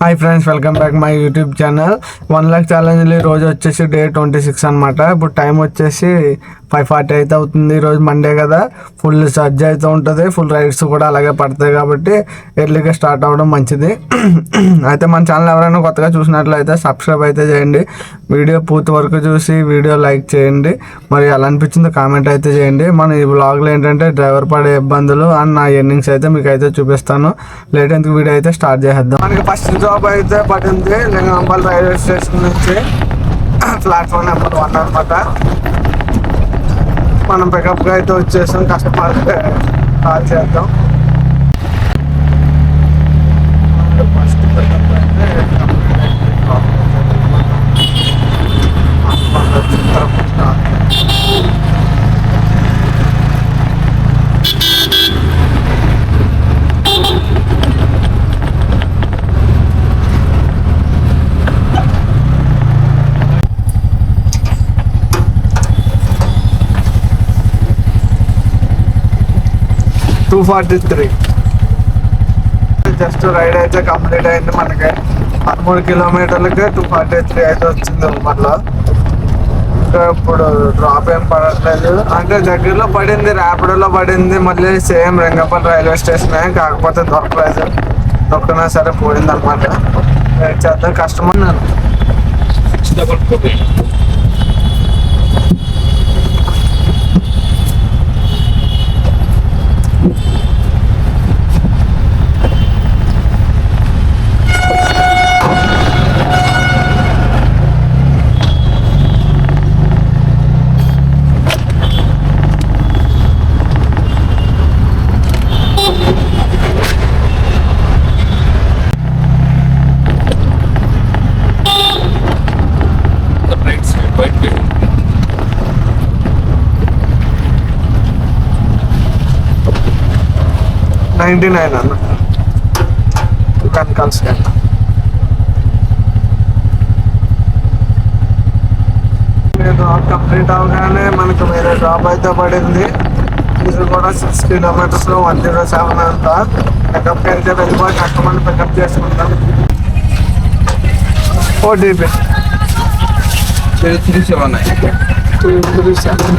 Hi friends welcome back my YouTube channel one lakh challenge ఈ రోజు వచ్చేసి day twenty six అనమాట ఇప్పుడు టైం వచ్చేసి ఫైవ్ ఫార్టీ అయితే అవుతుంది ఈరోజు మండే కదా. ఫుల్ సర్జ్ అయితే ఉంటుంది. ఫుల్ రైడ్స్ కూడా అలాగే పడతాయి కాబట్టి ఎర్లీగా స్టార్ట్ అవ్వడం మంచిది. అయితే మన ఛానల్ ఎవరైనా కొత్తగా చూసినట్లయితే సబ్స్క్రైబ్ అయితే చేయండి. వీడియో పూర్తి వరకు చూసి వీడియో లైక్ చేయండి. మరి ఎలా అనిపించిందో కామెంట్ అయితే చేయండి. మన ఈ బ్లాగ్లో ఏంటంటే డ్రైవర్ పడే ఇబ్బందులు అండ్ నా ఎర్నింగ్స్ అయితే మీకు అయితే చూపిస్తాను. లేట్ ఎందుకు వీడియో అయితే స్టార్ట్ చేసేద్దాం. మనకి ఫస్ట్ జాబ్ అయితే పడింది. లింగంపల్లి రైల్వే స్టేషన్ నుంచి. ప్లాట్ఫామ్ నెంబర్ వన్ అనమాట. మనం పికప్గా అయితే వచ్చేసాం కస్టమర్ కాల్ చేద్దాం ఫస్ట్ పికప్ అయితే two forty three just ride అయితే కంప్లీట్ అయింది మనకి. పదమూడు కిలోమీటర్లకి టూ ఫార్టీ త్రీ అయితే వచ్చింది మళ్ళీ ఇంకా ఇప్పుడు డ్రాప్ ఏం పడట్లేదు. అంటే దగ్గరలో పడింది ర్యాపిడోలో పడింది మళ్ళీ సేమ్ రంగపల్లి రైల్వే స్టేషన్ కాకపోతే దొరకలేదు. దొరికినా సరే పోయింది అనమాట చేద్దాం. కష్టమన్నాను నేను నైంటీ నైన్ అన్న. స్కాన్ డ్రాప్ కంప్లీట్ అవగానే మనకు వేరే డ్రాప్ అయితే పడింది. ఇది కూడా six kilometres one zero seven అంత పికప్ అయితే వెళ్ళిపోయి కస్టమర్ని పికప్ చేసుకుంటాం. OTP nine. Two three seven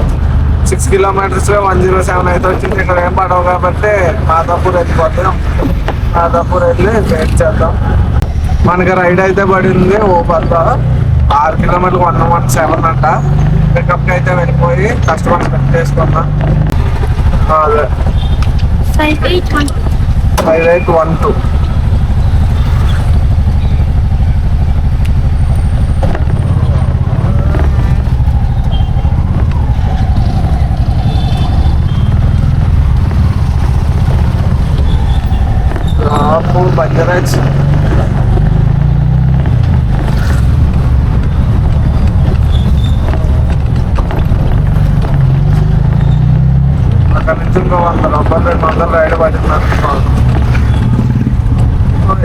six kilometres one zero seven అయితే వచ్చింది. ఇక్కడ ఏం పడవు కాబట్టి మాదాపూర్ వెళ్ళిపోతాం. మాదాపూర్ వెళ్ళి వెయిట్ చేద్దాం. మనకి రైడ్ అయితే పడింది ఓపర్లో ఆరు కిలోమీటర్లు వన్ వన్ సెవెన్ అంట. పికప్కి అయితే వెళ్ళిపోయి కస్టమర్ పిక్ చేసుకున్నాం అదే. One. Five eight one two Rao బంజరాజ్ అక్కడ నుంచి ఇంకో వంద రూపాయలు రెండు వందలు రైడ్ పడింది అనుకోవాలి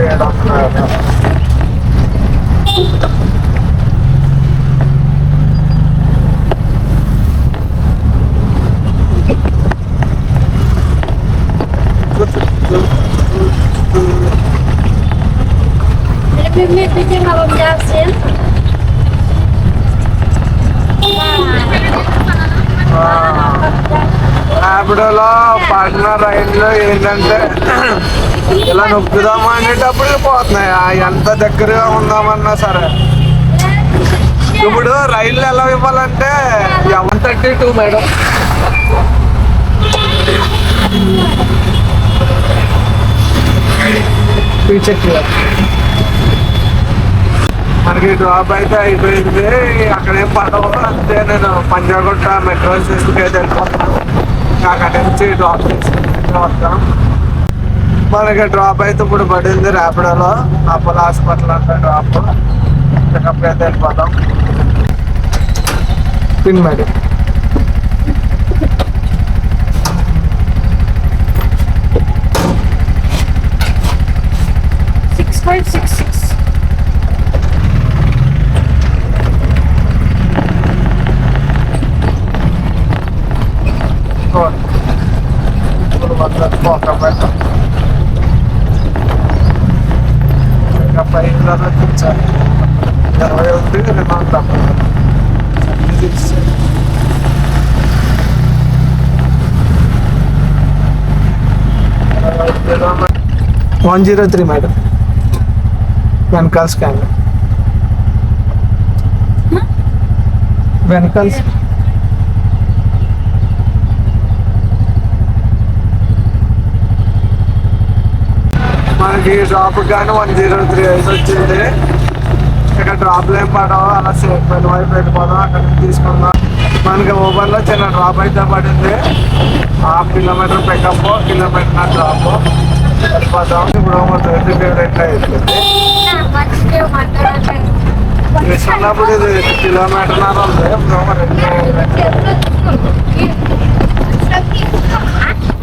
ఏడు వందలు ర్యాపిడోలో పార్ట్నర్ రైడ్లో ఏంటంటే ఇలా నొక్కుదామా అనేటప్పుడు పోతున్నాయి. ఎంత దగ్గరగా ఉందామన్నా సరే. ఇప్పుడు రైళ్ళు ఎలా ఇవ్వాలంటే వన్ థర్టీ టూ మేడం. మనకి డ్రాప్ అయితే అయిపోయింది. అక్కడేం పడవ పడవు. అంతే నేను పంజాగుట్ట మెట్రో స్టేషన్కి అయితే వెళ్ళిపోతాను. నాకు అక్కడి నుంచి డ్రాప్ చేసుకుంటూ వస్తాం మనకి డ్రాప్ అయితే ఇప్పుడు పడింది ర్యాపిడోలో అపోలో హాస్పిటల్ అంటే డ్రాప్ పికప్ అయితే వెళ్ళిపోతాం పిన్ మరి సిక్స్ ఫైవ్ సిక్స్ సిక్స్ ఇప్పుడు వందలకు ఒక పెట్టం ఇంకా పైన కూర్చోాలి ఇరవై ఒకటి రెండు వందల వన్ జీరో త్రీ మేడం వెనకాల స్కాన్ వెనకాల మనకి డ్రాప్ కానీ వన్ జీరో త్రీ అయితే వచ్చింది అక్కడ డ్రాప్ ఏం పడవు అలా సేఫ్ పని వైపు వెళ్ళిపోదాం అక్కడ నుంచి తీసుకుందాం. మనకి ఓపెన్లో చిన్న డ్రాప్ అయితే పడింది. Half kilometre pickup kilometre drop వెళ్ళిపోతాం ఇప్పుడు మా ట్వంటీ ఫేవరెట్ అయిపోయింది తీసుకున్నప్పుడు ఇది కిలోమీటర్ నర ఉంది.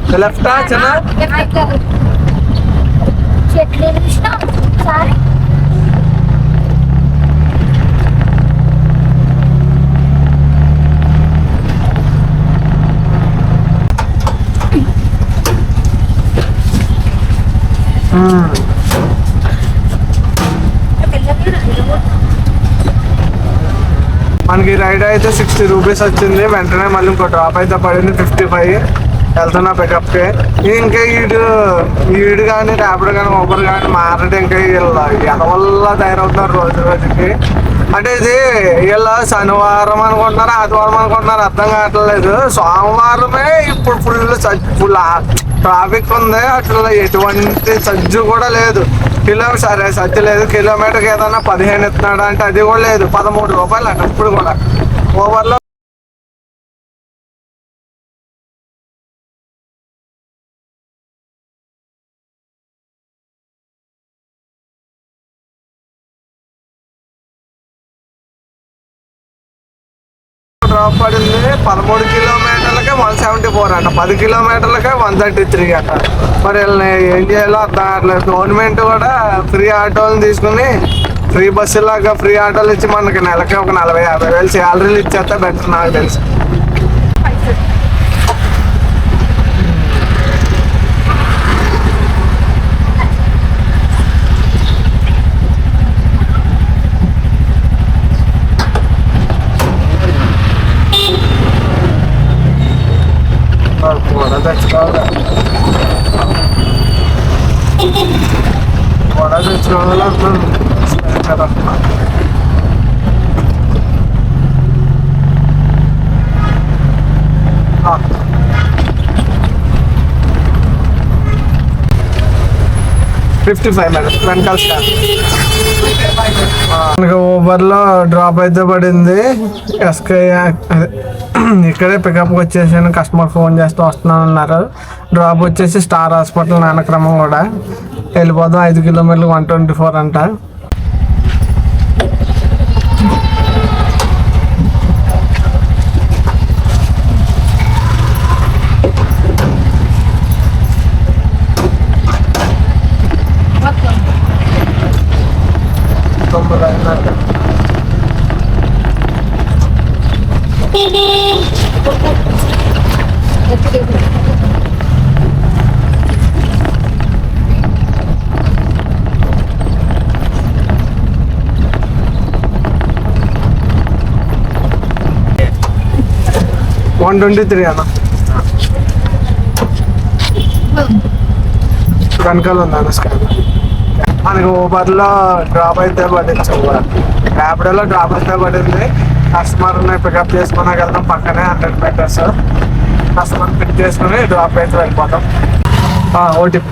ఇప్పుడు లెఫ్టా చిన్న? చెట్లు మనకి రైడ్ అయితే సిక్స్టీ రూపీస్ వచ్చింది వెంటనే మళ్ళీ ఇంకో డ్రాప్ అయితే పడింది ఫిఫ్టీ ఫైవ్ వెళ్తున్నా పికప్కి ఇంకా వీడు ఈడు కానీ ర్యాపిడ్ కానీ ఊబర్ కానీ మారడం ఇంకా వీళ్ళ వల్ల తయారవుతున్నారు రోజు రోజుకి. అంటే ఇది వీళ్ళ శనివారం అనుకుంటున్నారు ఆదివారం అనుకుంటున్నారు అర్థం కావట్లేదు. సోమవారమే ఇప్పుడు ఫుల్ ఫుల్ ట్రాఫిక్ ఉంది అట్లా ఎటువంటి సజ్జు కూడా లేదు. కిలో సరే సజ్జు లేదు. కిలోమీటర్కి ఏదన్నా పదిహేను ఇస్తున్నాడు అంటే అది కూడా లేదు. పదమూడు రూపాయలు అంట ఇప్పుడు కూడా ఓవర్లో డ్రాప్ పడింది. పదమూడు కిలోమీటర్లకే వన్ సెవెంటీ ఫోర్ అంట. పది కిలోమీటర్లకే వన్ థర్టీ త్రీ అంట. మరి వీళ్ళని ఏం చేయాలో అర్థం కావట్లేదు గవర్నమెంట్ కూడా ఫ్రీ ఆటోలు తీసుకుని ఫ్రీ బస్సులాగా ఫ్రీ ఆటోలు ఇచ్చి మనకి నెలకి ఒక నలభై యాభై వేలు శాలరీలు ఇచ్చేస్తే బెటర్ నాకు తెలుసు కూడా తెచ్చుకోవాలి కూడా తెచ్చుకోవాలి కదా ఫిఫ్టీ ఫైవ్ మేడం వెనకాల స్టార్ ఊబర్లో డ్రాప్ అయితే పడింది. ఎస్కే అదే ఇక్కడే పికప్కి వచ్చేసాను. కస్టమర్ ఫోన్ చేస్తూ వస్తున్నాను అన్నారు డ్రాప్ వచ్చేసి స్టార్ హాస్పిటల్ నానక్రమం కూడా. వెళ్ళిపోదాం. ఐదు కిలోమీటర్లు వన్ ట్వంటీ ఫోర్ అంట. వన్ ట్వంటీ త్రీ అన్న. వెనకాల ఉంది అన్న స్కాన్ మనకి ఊబర్లో డ్రాప్ అయితే పడింది. ర్యాపిడోలో డ్రాప్ అయితే పడింది. కస్టమర్ని పికప్ చేసుకుని వెళ్దాం. పక్కనే హండ్రెడ్ మీటర్స్ కస్టమర్ పిక్ చేసుకుని డ్రాప్ అయితే వెళ్ళిపోతాం. ఓటీపీ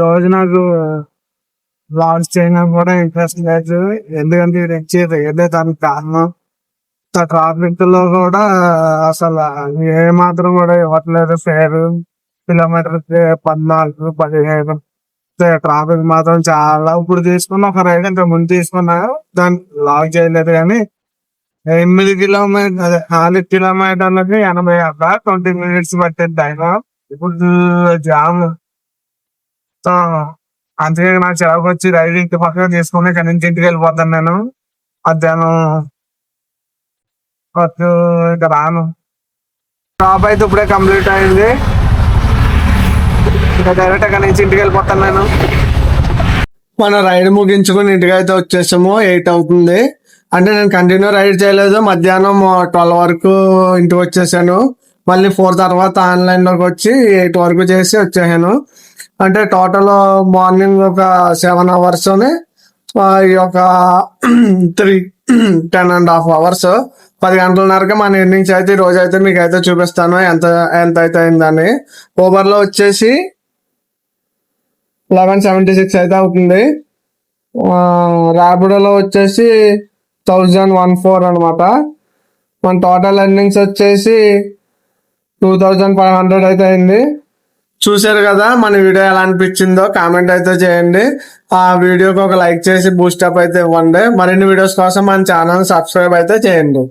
రోజు నాకు లాంచ్ చేయడం కూడా ఇంట్రెస్ట్ లేదు. ఎందుకంటే ఇది వచ్చేది ఏదే దానికి కారణం. ట్రాఫిక్లో కూడా అసలు ఏ మాత్రం కూడా ఇవ్వట్లేదు. ఫేర్ కిలోమీటర్ పద్నాలుగు పదిహేను. ట్రాఫిక్ మాత్రం చాలా ఇప్పుడు తీసుకున్న ఒక రైడ్ ఇంత ముందు తీసుకున్నా దాన్ని లాక్ చేయలేదు కానీ ఎనిమిది కిలోమీటర్ అదే నాలుగు కిలోమీటర్లకి ఎనభై అక్కడ ట్వంటీ మినిట్స్ పట్టింది టైం ఇప్పుడు జామ్ సో అందుకే నాకు చిరాకు వచ్చి రైడ్ ఇంటి పక్కన తీసుకుని ఇక్కడ నుంచి ఇంటికి వెళ్ళిపోతాను నేను. మధ్యాహ్నం వద్దు ఇంకా రాను. జాబ్ అయితే ఇప్పుడే కంప్లీట్ అయింది. ఇంకా డైరెక్ట్ అక్కడ నుంచి ఇంటికి వెళ్ళిపోతాను నేను. మన రైడ్ ముగించుకుని ఇంటికి అయితే వచ్చేసాము. ఎయిట్ అవుతుంది. అంటే నేను కంటిన్యూ రైడ్ చేయలేదు. మధ్యాహ్నం ట్వెల్వ్ వరకు ఇంటికి వచ్చేసాను. మళ్ళీ ఫోర్ తర్వాత ఆన్లైన్లోకి వచ్చి ఎయిట్ వరకు చేసి వచ్చేసాను. అంటే టోటల్ మార్నింగ్ ఒక సెవెన్ అవర్స్ ఈ ఒక three ten and half hours పది గంటలన్నరకి మన ఎర్నింగ్స్ అయితే ఈ రోజు అయితే మీకు అయితే చూపిస్తాను ఎంత ఎంత అయితే అయిందని. ఓవర్లో వచ్చేసి లెవెన్ సెవెంటీ సిక్స్ అయితే అవుతుంది. ర్యాపిడోలో వచ్చేసి థౌజండ్ వన్ ఫోర్ అనమాట మన టోటల్ ఎర్నింగ్స్ వచ్చేసి టూ థౌజండ్ ఫైవ్ హండ్రెడ్ అయితే అయింది. చూశారు కదా మన వీడియో ఎలా అనిపించిందో కామెంట్ అయితే చేయండి. ఆ వీడియోకి ఒక లైక్ చేసి బూస్టప్ అయితే ఇవ్వండి. మరిన్ని వీడియోస్ కోసం మన ఛానల్ సబ్స్క్రైబ్ అయితే చేయండి.